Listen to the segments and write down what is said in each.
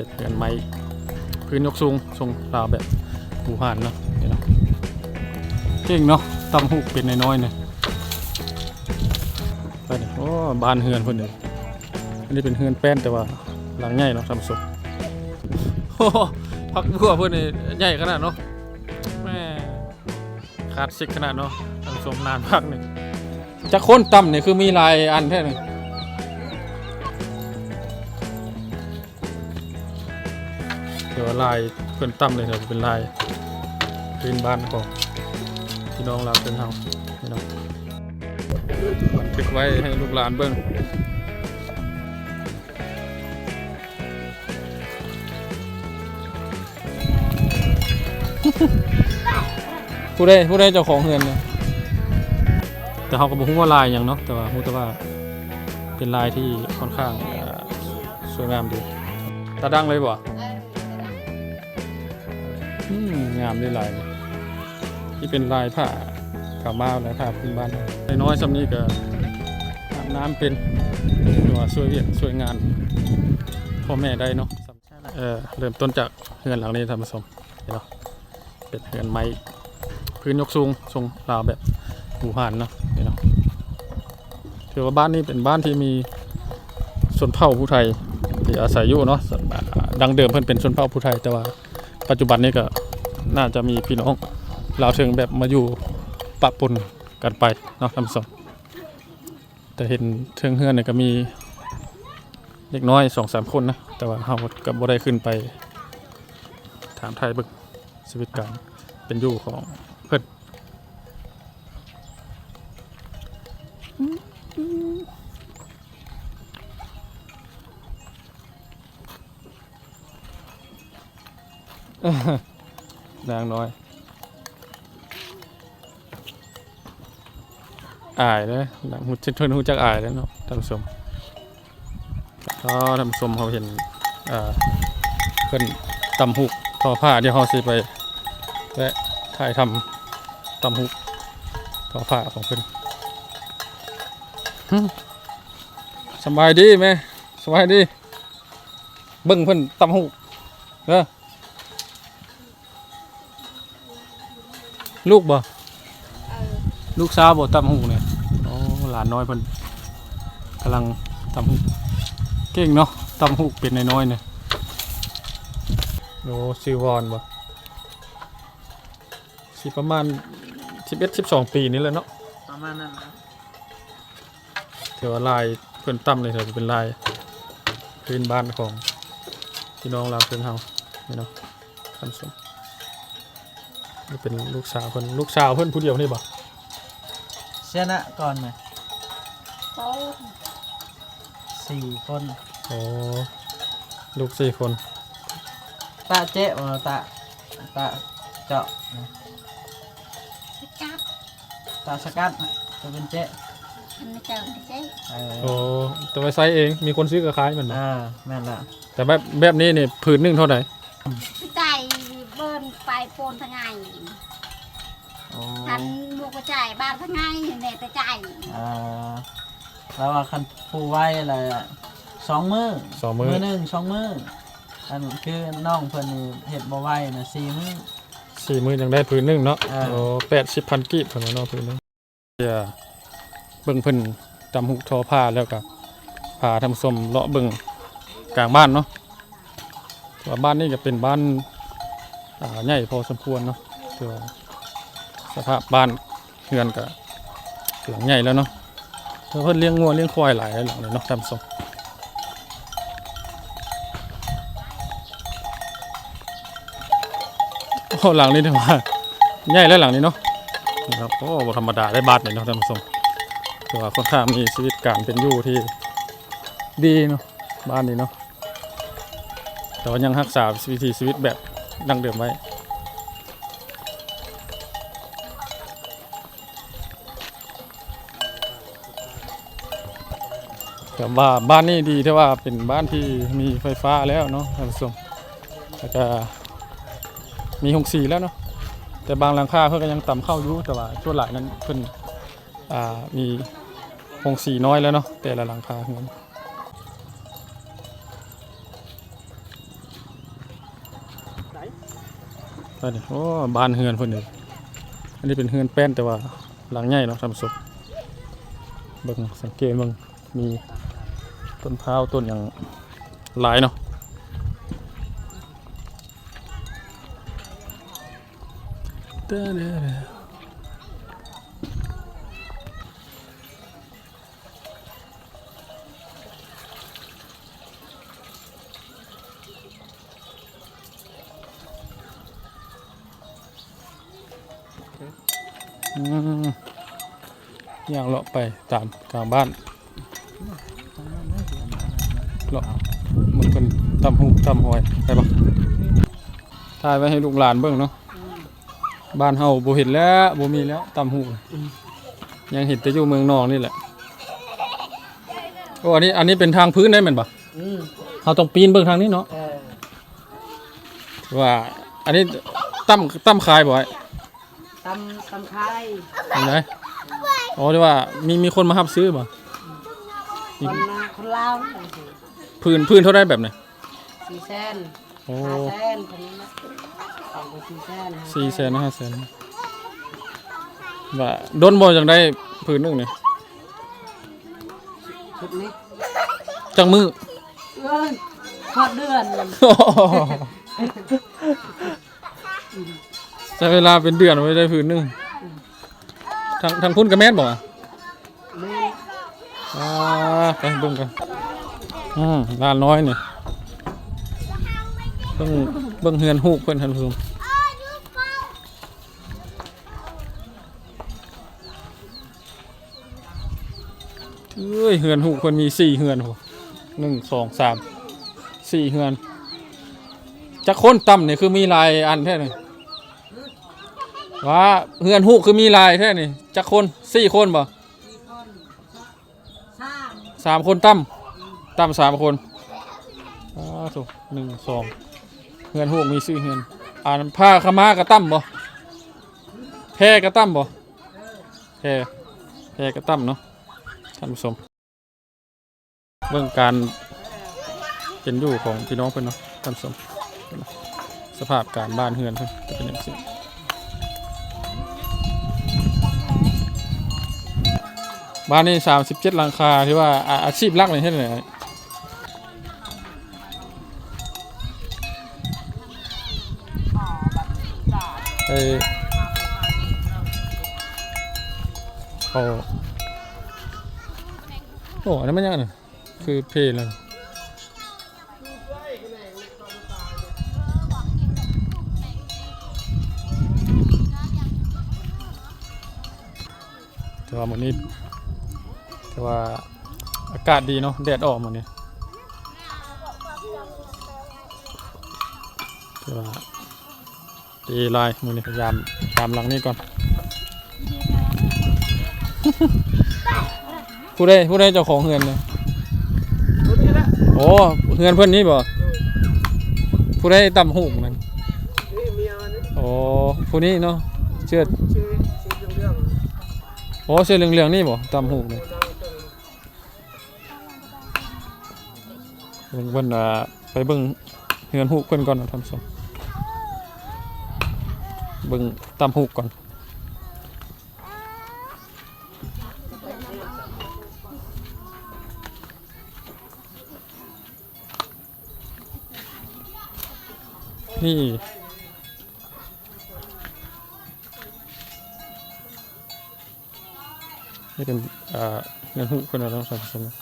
เป็นเรือนไม้พื้นยกสูงทรงราวแบบหูหานเนาะนี่เนาะเก่งเนาะตำหูกเป็นน้อยๆเนี่ยไปเนี่ยโอ้บานเฮือนเพิ่นนี่อันนี้เป็นเฮือนแป้นแต่ว่าหลังใหญ่เนาะทำศพโอ้พักบัวเพิ่นนี่ใหญ่ขนาดเนาะแม่ขาดสิกขนาดเนาะทำศพนานพักนี่จะค้นต่ำนี่ยคือมีลายอันแท้หนึง ลายเพื่อนตั้มเลยครับเป็นลายพื้นบ้านของพี่น้องเราเป็นเฮาพี่น้องบันทึกไว้ให้ลูกหลานเบิ่งผู้ใดผู้ใดเจ้าของเฮือนเนี่ยแต่เขาก็บอกว่าลายอย่างเนาะแต่ว่ารู้แต่ว่าเป็นลายที่ค่อนข้างสวยงามดีตาดังเลยบ่ งามได้หลายเลยนี่เป็นลายผ้าขาวมาลายผ้าพื้นบ้านน้อยๆสำนี้ก็อาบน้ำเป็นหรือว่าช่วยเวียกช่วยงานพ่อแม่ได้เนาะเออเริ่มต้นจากเฮือนหลังนี้ท่านผู้ชมเห็นเนาะเป็นเฮือนไม้พื้นยกสูงทรงราวแบบหูหานเนาะเห็นเนาะถือว่าบ้านนี้เป็นบ้านที่มีชนเผ่าผู้ไทยที่อาศัยอยู่เนาะดังเดิมเพิ่นเป็นชนเผ่าผู้ไทยแต่ว่าปัจจุบันนี้ก็ น่าจะมีพี่น้องลาวเชิงแบบมาอยู่ปะปนกันไปเนาะท่านผู้ชมแต่เห็นเชิงเฮือนเนี่ยก็มีเล็กน้อยสองสามคนนะ แต่ว่าเรากับบ่ได้ขึ้นไป ถามไทยเบึกชีวิตการเป็นอยู่ของเพื่อน นางน้อย อายเลยหนังหุ่นหุ่นจักอายแล้วเนาะท่านผู้ชมก็ท่านผู้ชมเขาเห็นอ่าเพื่อนตำหุกทอผ้าที่เขาสิไปและถ่ายทำตำหุกทอผ้าของเพื่อนสบายดีไหมสบายดี เบิ่งเพื่อนตำหุกเด้อ ลูกบ่ลูกสาวบ่ตำหูเนี่ยโอ้หลานน้อยเพิ่นกำลังตำหูเก่งเนาะตำหูเป็นน้อยๆเนี่ยโอ้ซีวอนบ่สิประมาณ11 12 ปีนี่แหละเนาะประมาณนั้นนะถือว่าลายเพิ่นตำเลยเถอะเป็นลายพื้นบ้านของพี่น้องเราวเพิ่นเฮานี่เนาะท่านผู้ชม นี่เป็นลูกสาวเพิ่นลูกสาวเพิ่นผู้เดียวนี่บ่เชนะก่อนไหมเขาสี่คนโอ้ลูกสี่คนตาเจ๊มาตาตาเจาะนะสกัดตาสกัดนะจะเป็นเจ๊มันไม่เจอไม่ใช่เอโอ้อแต่ไว้ไซส์เองมีคนซื้อกับขายมันนะอ่าแม่นละแต่แบบแบบนี้เนี่ยผืนหนึ่งเท่าไหร่พี่ใจเบิ้นไป โปนทั้งไงโอ้ทันลูกกระจายบ้านทั้งไงเนี่ยแต่ใจอ่าแล้วว่าคันผู้ไว้อะไรอะสองมือสองมือมือหนึ่งสองมืออันคือน้องเพิ่นนี่เห็ดบ่ไหวนะสี่มือ สี่มือยังได้ผืนหนึ่งเนาะอ่า โอ้แปดสิบพันกีบเท่านั้นเนาะผืนหนึงเดี๋ยวเบิ่งเพิ่นจำหุกทอผ้าแล้วก็พาทำสมเลาะเบิ่งกลางบ้านเนาะแต่ว่าบ้านนี้ก็เป็นบ้านอ่า ใหญ่พอสมควรเนาะถือว่าสภาพบ้านเฮือนก็หลังใหญ่แล้วเนาะเพิ่นเลี้ยงงัวเลี้ยงควายหลายหลังเลยเนาะทำสมโอ้หลังนี้ถือว่าใหญ่แล้วหลังนี้เนาะนะครับโอ้ธรรมดาได้บาทเลยเนาะท่านผู้ชมถือว่าค่อนข้างมีชีวิตการเป็นอยู่ที่ดีเนาะบ้านนี้เนาะแต่ว่ายังรักษาวิถีชีวิตแบบ ดังเดิมไว้ แต่ว่าบ้านนี้ดีที่ว่าเป็นบ้านที่มีไฟฟ้าแล้วเนาะท่านผู้ชมแล้วก็มีหงสีแล้วเนาะแต่บางหลังคาเพื่อนก็ยังต่ำเข้าอยู่แต่ว่าส่วนหลายนั้นเพิ่นอ่ามีหงสีน้อยแล้วเนาะแต่ละหลังคาเฮือน ไปนี่โอ้บานเฮือนเพิ่นนี่อันนี้เป็นเฮือนแป้นแต่ว่าหลังใหญ่เนาะทำศพเบิ่งสังเกตเบิ่งมีต้นพร้าวต้นอย่างหลายเนาะเด้อเด้อางเลาะไปตามกลางบ้านเลาะมันเป็นตำหูตำหอยไปปะถ่ายไว้ให้ลูกหลานเบิ่งเนาะบ้านเฮาบ่เห็นแล้วบ่มีแล้วตำหูยังเห็นแต่อยู่เมืองนอกนี่แหละโอ้อันนี้อันนี้เป็นทางพื้นได้แม่นปะอืมเฮาต้องปีนเบิ่งทางนี้เนาะเออว่า อันนี้ตั้มตั้มขายบ่อยตำตำไทยยังไง อ๋อที่ว่ามีมีคนมารับซื้อบ่คนมาคนลาวพื้นพื้นเท่าได้แบบไหนสี่แสนโอ้ห้าแสนคนนี้นะสองคนสี่แสนห้าสี่แสนห้าแสนว่าโดนบ่จังได้พื้นหนึงนี่ชุดนี้จังมือเอ้ยพอดเดือนใช้เวลาเป็นเดือนไว้ได้พื้นหนึง ทางทางพุ่นกับแม่นบ่อะแม่อ่าไปเบิ่งกันอืมลานน้อยนี่เบิ่งเบิ่งเฮือนฮูกเพิ่นท่านผู้ชมเอ้ยเฮือนหูคนมีสี่เฮือนโหหนึ่งสองสามสี่เฮือนจะค้นต่ำเนี่ยคือมีลายอันแท่นี่ ว่าเฮือนหูคือมีลายแท่นี่จะคนสี่คนบ่สามสามคนต่ำต่ำสามคนอ้าวถูกหนึ่งสองเฮือนหูมีสี่เฮือนอ่านผ้าขาวม้ากระตั้มบ่แพรกระตั้มบ่แพรแพรกระตั้มเนาะท่านผู้ชมเบื้องการเป็นอยู่ของพี่น้องเพื่อนเนาะท่านผู้ชมสภาพการบ้านเฮือนเพื่อนจะเป็นอย่างนี้ บ้านนี้สามสิบเจ็ดหลังคาที่ว่าอาอาชีพหลักเลยใช่ไหมไอเขาโอ้อันนั้นไมันยังไงคือเพลเลยแต่ว่ามันนี้ แต่ว่าอากาศดีเนาะแดดออกหมันนี้แต่ว่าดีลายมันนี้พยายามตามหลังนี้ก่อนผู้ใดผู้ใดเจ้าของเฮือนเลยคนนี้ละโอ้เฮือนเพื่อนนี่บ่ผู้ใดตำหูกนั่นนี่เมียมันนี่โอ้ผู้นี้เนาะเชือดชื่อชื่อเรื่องโอ้เสื้อเหลืองๆนี่บ่ตำหูกนี่ดัง เบิ่งเบิ่นอ่าไปเบิ่งเฮือนหูกเพิ่นก่อนเนาะทำสองเบิ่งตำหูกก่อนนี่นี่เป็นเอ่อเงินหูคนเราต้องสะสมนะ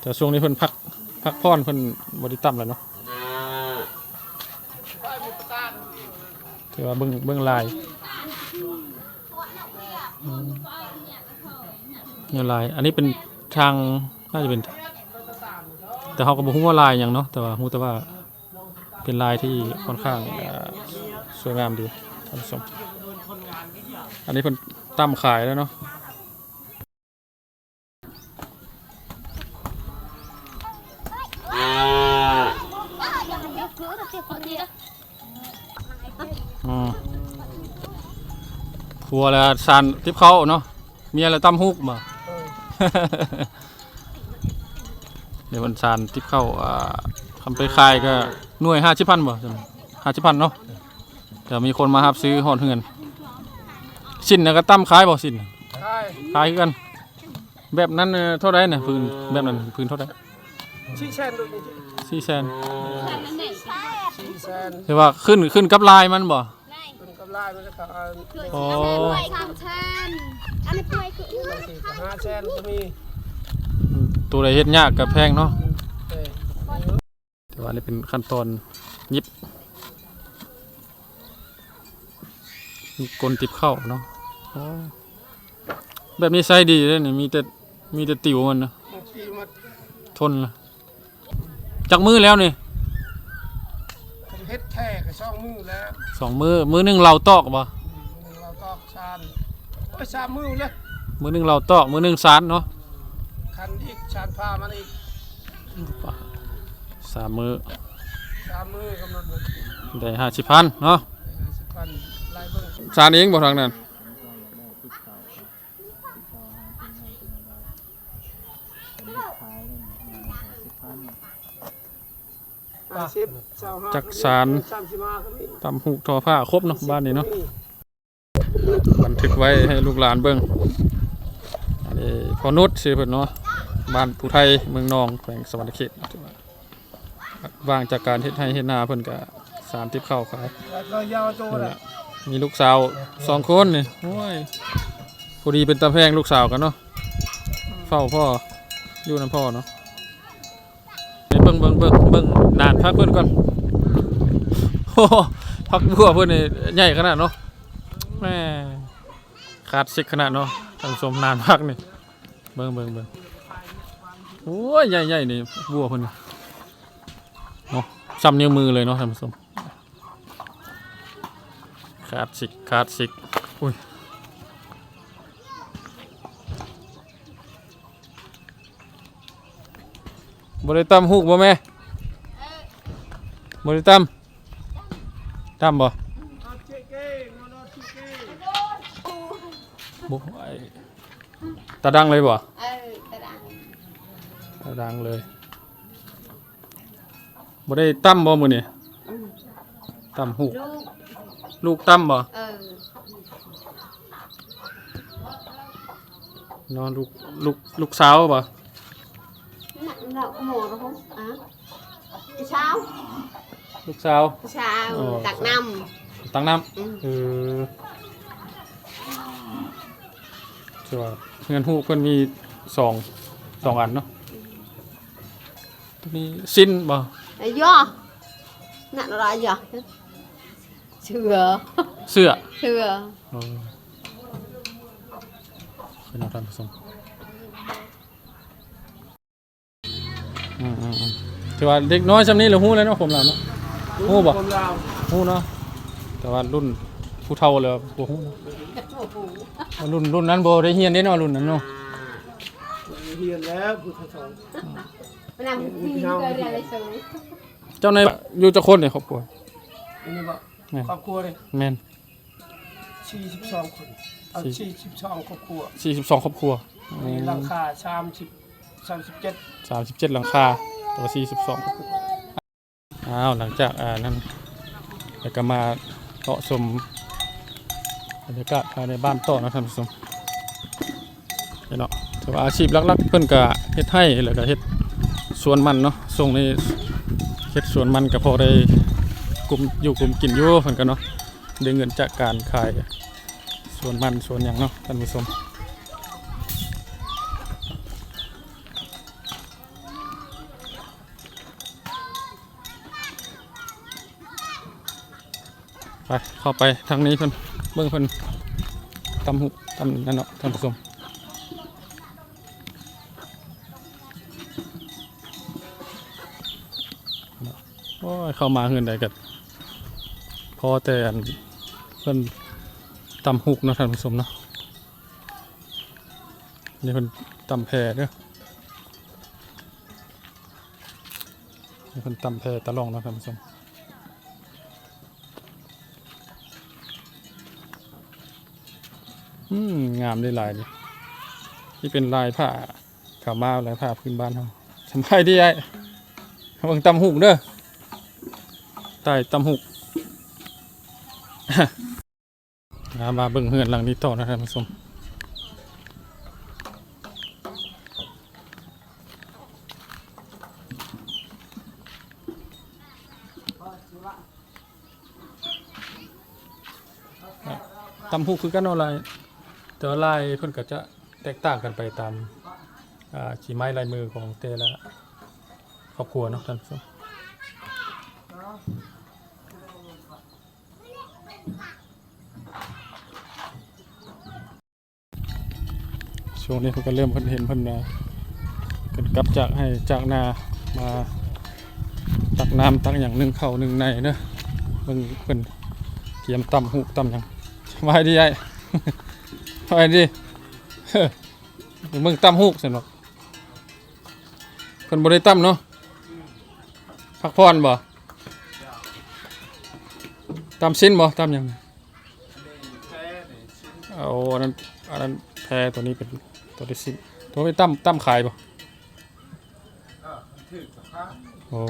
แต่ช่วงนี้เพิ่นพักพักพรเพิ่นบริตัมแล้วเนาะถือว่าเบิ่งเบิ่งลายอืมเงินลาย อันนี้เป็นทางน่าจะเป็น แต่เขาก็บอกว่าลายอย่างเนาะแต่ว่ารู้แต่ว่าเป็นลายที่ค่อนข้างสวยงามดีท่านผู้ชมอันนี้เพิ่นตั้มขายแล้วเนาะ อืมผัวแล้วสานทิพเขาเนาะเมียแล้วตั้มฮุกบ่เออเดี๋ยววันซานทิปเข้าอ่าทำไปขายก็หน่วยห้าชิพันบ่ห้าชิพันเนาะแต่มีคนมารับซื้อหอดเฮือนสิ้นนะก็ตั้มขายบ่สิ้นน่ะใช่ขายคือกัน แบบนั้นเอ่อเท่าไรน่ะพื้นแบบนั้นพื้นเท่าไร ชี้แซนดูนี่สี่แสนแต่มันไม่ใช่ชี้แซนคือว่าขึ้นขึ้นกับลายมันบ่ เป็นกำไรมันจะขาดอ๋อไปทำแทนอันนี้ไปคือสี่ห้าแซนก็มีตัวใดเฮ็ดยากกับแพงเนาะเออแต่ว่านี่เป็นขั้นตอนยิบมีกลติบเข้าเนาะอ๋อแบบนี้ใช้ดีเลยนี่มีแต่มีแต่ติวมันนะบางทีมันทนละ จากมือแล้วนี่เป็นเฮ็ดแท้กับช่องมือแล้วสองมือมือหนึงเราตอกบ่เราตอกชานโอ้ยชามมือเลยมือหนึงเราตอกมือหนึงสานเนาะคันอีกชานผ้ามันอีกสามมือชามมือกำหนดเลยได้ห้าสิบพันเนาะห้าสิบพันไล่เบิ่ง สานเองบ่ทางนั้น สิบเจ้าห้าจักสาร สามสิบห้าก็มีตำหูกทอผ้าครบเนาะบ้านนี้เนาะบันทึกไว้ให้ลูกหลานเบิ่งอันนี้พอนุชชื่อเพิ่นเนาะ บ้านผู้ไทยเมืองนองแขวงสวรรณเขตถือว่าว่างจากการเฮ็ดไร่เฮ็ดนาเพิ่นก็สามทิพเข้าขายแล้วก็ยาวโตนั่นแหแหละละมีลูกสาวสองคนนี่โอ้ยพอดีเป็นตาแพงลูกสาวกันเนาะ เฝ้าพ่ออยู่นํพ่อเนาะนี่เบิ่งเบิ่งเบิ่งเบิ่งนานพักเพิ่อนก่อนโอ้โหพักบัวเพิ่อนนี่ใหญ่ขนาดเนาะแม่ขาดซิกขนาดเนาะท่านชมนานพักนี่เบิ่งเบิ่งเบิ่งโอ้ยใหญ่ๆนี่บัวเพิ่นนี่เนาะซ้ำนิ้วมือเลยเนาะท่านผู้ชมขาดซิกขาดซิกอุ้ย บ่ได้ตำฮูกบ่แม่บ่ได้ตำตำบ่เอาเจ๊เก้งเอาเจ๊เก้บ่ไอ้ตาดังเลยบ่เออตะดังตาดังเลยบ่ได้ตั้มบ่มื้อนี้ตั้มฮูกลูกลูกตั้มบ่เออนอนลูกลูกลูกสาวบ่นั่น เราขโมยเหรอผมอะเช้าลูกสาวเช้าอ๋อตักน้ตังน้ำำอืมเออชัวาเงินฮูกเพิ่นมีสองสองอันเนาะตัวนี้สิ้นบ่ไอ้ย่อนั่นอะไรย่อเชื่อเสื้อเชื่อ เออเป็นเอาท่านผู้ชม อืมอืมอืมถือว่าเด็กน้อยซำนี้เหรือฮู้แล้วเนาะผมแล้วเนาะโอ้บอกผมยาวฮู้เนาะแต่ว่ารุ่นผู้เฒ่าเลยบ่ฮู้เนาะว่ารุ่นรุ่นนั้นบ่ได้เรียนได้เนาะรุ่นนั้นเนาะเรียนแล้วพุทธสอนมันนั่งที่เกิดอะไรสูงเจ้านายอยู่จักคนเนี่ยครอบครัว อันนี้บอกแม่นครอบครัวเลยแม่นสี่สิบสองคนเอาสี่สี่สิบสองครอบครัว42ครอบครัวมีหลังคา ชามสิบสามสิบเจ็ด37หลังคาตัว42ครอบครัวอ้าวหลังจากอ่านั้นแล้วก็มาเลาะชมบรรยากาศภายในบ้านต่อนะท่านผู้ชมเนาะถือว่าอาชีพลักๆเพิ่นก็เฮ็ดให้แล้วก็เฮ็ดสวนมันเนาะส่งในเฮ็ดสวนมันก็พอได้กลุ่มอยู่กลุ่มกินอยู่เพิ่นก็เนาะได้เงินจากการขายสวนมันสวนหยังเนาะท่านผู้ชม ไปเข้าไปทางนี้เพิ่นเบิ่งเพิ่นตำหุตำนั่นเนาะท่านผู้ชมโอ้ยเข้ามาเงินใดกันพอแต่เพิ่นตำหุกเนาะท่านผู้ชมเนาะนี่เพิ่นตำแพรเด้อนี่เพิ่นตำแพรตะลองเนาะท่านผู้ชม อืมงามได้หลายเลยที่เป็นลายผ้าขาวมาลายผ้าพื้นบ้านเราสำบายดีไอ้บิ่งตำหุกเด้อใต้ตำหุกมามาเบิ่งเฮือนหลังนี้ต่อนะท่านผู้ชมตำหุกคือกันอาลาย แต่ว่าลายเพิ่นก็จะแตกต่างกันไปตามขีไม้ลายมือของแต่ละครอบครัวเนาะท่านผู้ชมช่วงนี้เขาก็เริ่มเพิ่นเห็นเพิ่นนะเกิดกลับจากให้จากนามาตักน้ำตักอย่างหนึ่งเข้าหนึ่งในเนอะเพิ่นเพิ่นเตรียมตำหูตำหยังสบายดีไอ้ สบายดีเฮ้อเบิ่งตำหูกสนุกเพิ่นบ่ได้ตำเนาะพักผ่อนบ่ตำสิ้นบ่ตำหยังเอาอันนั้นอันนั้นแพรตัวนี้เป็นตัวที่สิ้นตัวไปตำตำขายบ่ถือกับพระโอ้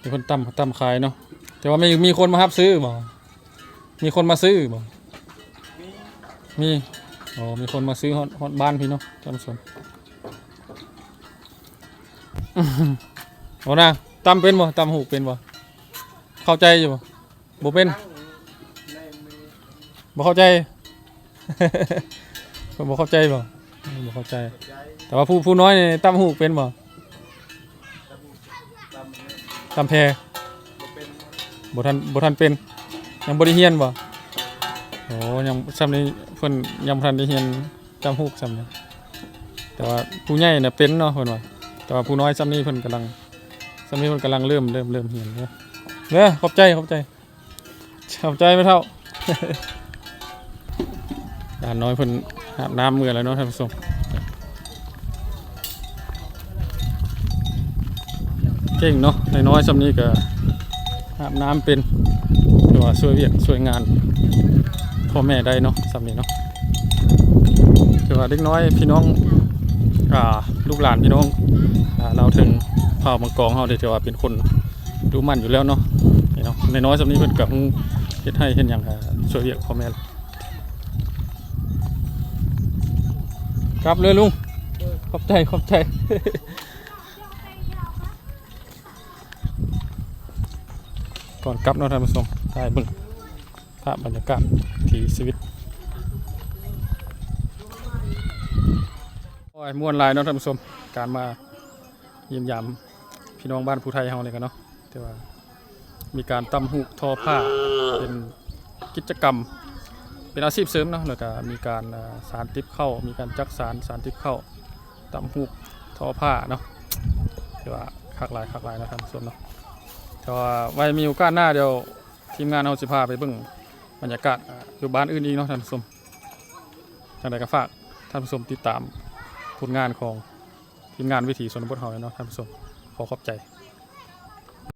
มีคนตำตำขายเนาะแต่ว่ามีมีคนมารับซื้อบ่มีคนมาซื้อบ่ มีอ๋อมีคนมาซื้อฮอดฮอดบ้านพี่เนาะท่านผู้ชมโอ้นะตำเป็นบ่ตำหูเป็นบ่เข้าใจอยู่บ่บ่เป็นบ่เข้าใจบ่เข้าใจบ่บ่เข้าใจ แต่ว่าผู้ผู้น้อยนี่ตำหูเป็นบ่ตำแพรบ่บ่ทันบ่ทันเป็นยังบ่ได้เรียนบ่ โอ้ยังซ้ำนี้เพิ่นยังทันได้เรียนจำฮูกซ้ำนี้แต่ว่าผู้ใหญ่น่ะเป็นเนาะเพิ่นว่าแต่ว่าผู้น้อยซ้ำนี้เพิ่นกำลังซ้ำนี้เพิ่นกำลังเริ่มเริ่มเริ่มเรียนเด้อเด้อขอบใจขอบใจขอบใจไม่เท่าด่านน้อยเพิ่นอาบน้ำเมื้อแล้วเนาะท่านผู้ชมเก่งเนาะน้อยๆซ้ำนี้ก็อาบน้ำเป็นหรือว่าช่วยเวียกช่วยงาน พ่อแม่ได้เนาะสำนี้เนาะถือว่าเด็กน้อยพี่น้องอ่าลูกหลานพี่น้องอ่าเราถึงเผ่ามังกรเฮาได้ถือว่าเป็นคนดูมันอยู่แล้วเนาะนี่เนาะในน้อยสำนี้เพิ่นกับเฮ็ดให้เห็นอย่างช่วยเวียกพ่อแม่กลับเลยลุงขอบใจขอบใจก่อนกลับเนาะท่านผู้ชมได้บิ่งาพบรรยากาศทีชีวิตโอ้ยม่วนลายเนาะท่านผู้ชมการมาเยี่ยมยามพี่น้องบ้านผู้ไทยเฮาเลยกันเนาะแต่ว่ามีการตำหูกทอผ้าเป็นกิจกรรม เป็นอาชีพเสริมเนาะแล้วก็มีการสารติบเข้า มีการจักสารสารติบเข้าตำหูกทอผ้าเนาะถือว่าคักลายคักลายนะท่านผู้ชมเนาะแต่ว่าไว้มีโอกาสหน้าเดี๋ยวทีมงานเราสิพาไปเบิ่ง บรรยากาศอยู่บ้านอื่นอีกเนาะท่านผู้ชมทางใดก็ฝากท่านผู้ชมติดตามผลงานของทีมงานวิถีชนบทเฮาเนาะท่านผู้ชมขอขอบใจ